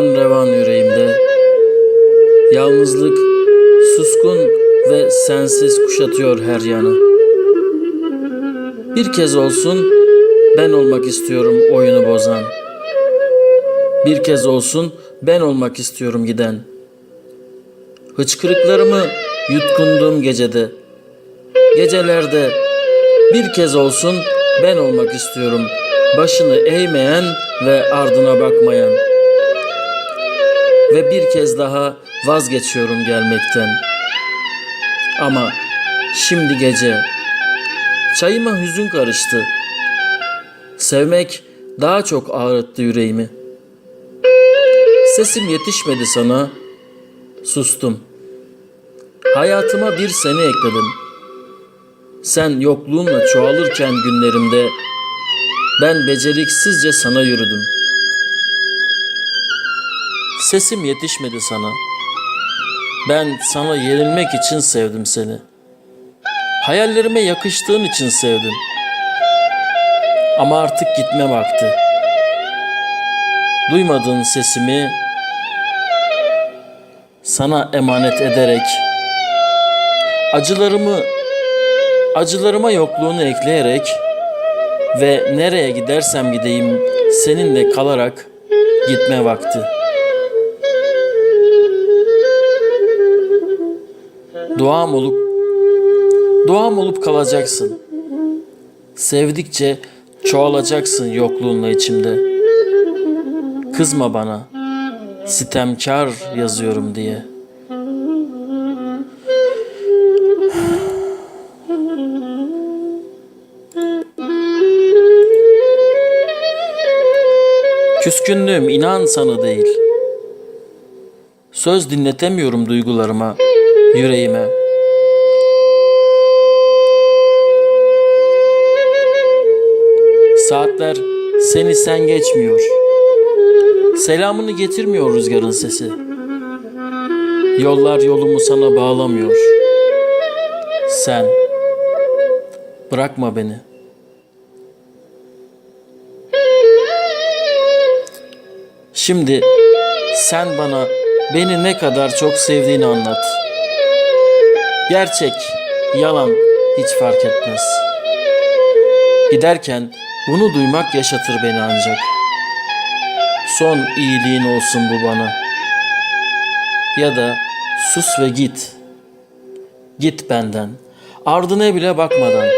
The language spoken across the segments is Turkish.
kan revan yüreğimde. Yalnızlık suskun ve sensiz kuşatıyor her yanı. Bir kez olsun ben olmak istiyorum oyunu bozan. Bir kez olsun ben olmak istiyorum giden. Hıçkırıklarımı yutkunduğum gecede, gecelerde bir kez olsun ben olmak istiyorum. Başını eğmeyen ve ardına bakmayan. Ve bir kez daha vazgeçiyorum gelmekten. Ama şimdi gece çayıma hüzün karıştı. Sevmek daha çok ağrıttı yüreğimi. Sesim yetişmedi sana. Sustum. Hayatıma bir seni ekledim. Sen yokluğunla çoğalırken günlerimde ben beceriksizce sana yürüdüm. Sesim yetişmedi sana. Ben sana yenilmek için sevdim seni. Hayallerime yakıştığın için sevdim. Ama artık gitme vakti. Duymadığın sesimi sana emanet ederek acılarımı acılarıma yokluğunu ekleyerek ve nereye gidersem gideyim seninle kalarak gitme vakti. Duam olup duam olup kalacaksın. Sevdikçe çoğalacaksın yokluğunla içimde. Kızma bana. Sitemkar yazıyorum diye. Küskünlüğüm inan sana değil. Söz dinletemiyorum duygularıma, yüreğime. Saatler seni sen geçmiyor. Selamını getirmiyor rüzgarın sesi. Yollar yolumu sana bağlamıyor. Sen bırakma beni. Şimdi sen bana beni ne kadar çok sevdiğini anlat. Gerçek, yalan hiç fark etmez. Giderken bunu duymak yaşatır beni ancak. Son iyiliğin olsun bu bana. Ya da sus ve git. Git benden. Ardına bile bakmadan.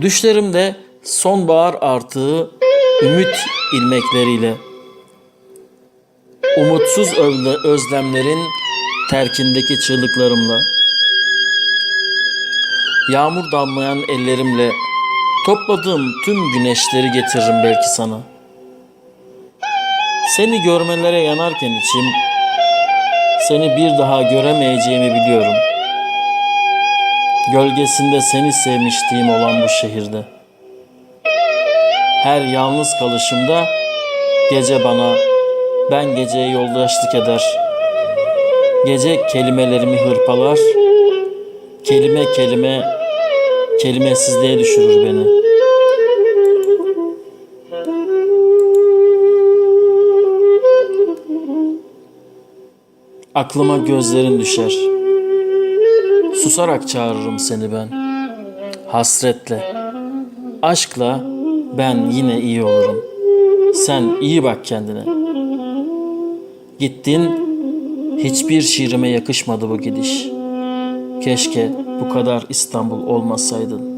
Düşlerimde sonbahar artığı ümit ilmekleriyle. Umutsuz özle- özlemlerin terkindeki çığlıklarımla. Yağmur damlayan ellerimle topladığım tüm güneşleri getiririm belki sana. Seni görmelere yanarken içim, seni bir daha göremeyeceğimi biliyorum. Gölgesinde seni sevmişliğim olan bu şehirde. Her yalnız kalışımda gece bana, ben geceye yoldaşlık eder. Gece kelimelerimi hırpalar, kelime kelime kelimesizliğe düşürür beni. Aklıma gözlerin düşer. Susarak çağırırım seni ben. Hasretle, aşkla ben yine iyi olurum. Sen iyi bak kendine. Gittin, hiçbir şiirime yakışmadı bu gidiş. Keşke bu kadar İstanbul olmasaydın.